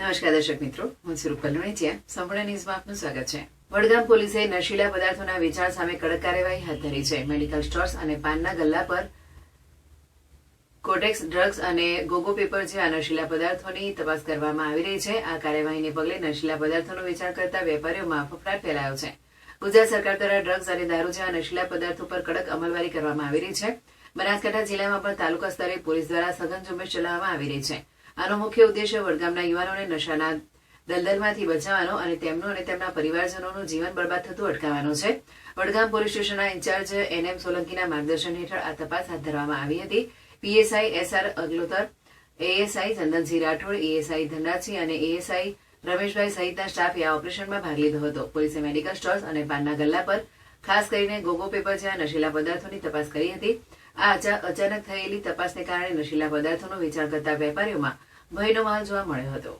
નમસ્કાર દર્શક મિત્રો, હું સ્વરૂપ રૂપલ સંપૂર્ણ ન્યૂઝમાં આપનું સ્વાગત છે. વડગામ પોલીસે નશીલા પદાર્થોના વેચાણ સામે કડક કાર્યવાહી હાથ ધરી છે. મેડિકલ સ્ટોર્સ અને પાનના ગલ્લા પર કોટેક્સ ડ્રગ્સ અને ગોગો પેપર જેવા નશીલા પદાર્થોની તપાસ કરવામાં આવી રહી છે. આ કાર્યવાહીને પગલે નશીલા પદાર્થોનું વેચાણ કરતા વેપારીઓમાં ફફડાટ ફેલાયો છે. ગુજરાત સરકાર દ્વારા ડ્રગ્સ અને દારૂ જેવા નશીલા પદાર્થો પર કડક અમલવારી કરવામાં આવી રહી છે. બનાસકાંઠા જિલ્લામાં પણ તાલુકા સ્તરે પોલીસ દ્વારા સઘન ઝુંબેશ ચલાવવામાં આવી રહી છે. આનો મુખ્ય ઉદ્દેશ્ય વડગામના યુવાનોને નશાના દલદલમાંથી બચાવવાનો અને તેમનું અને તેમના પરિવારજનોનું જીવન બરબાદ થતું અટકાવવાનો છે. વડગામ પોલીસ સ્ટેશનના ઇન્ચાર્જ એનએમ સોલંકીના માર્ગદર્શન હેઠળ આ તપાસ હાથ ધરવામાં આવી હતી. PSI SR Aglotar, ASI Chandansinh Rathod, ASI Dhanrajsinh અને એએસઆઈ રમેશભાઈ સહિતના સ્ટાફે આ ઓપરેશનમાં ભાગ લીધો હતો. પોલીસે મેડિકલ સ્ટોર્સ અને પાનના ગલ્લા પર ખાસ કરીને ગોગો પેપર જેવા નશીલા પદાર્થોની તપાસ કરી હતી. આ અચાનક થયેલી તપાસને કારણે નશીલા પદાર્થોનો વેચાણ કરતા વેપારીઓમાં ભયનો માહોલ જોવા મળ્યો હતો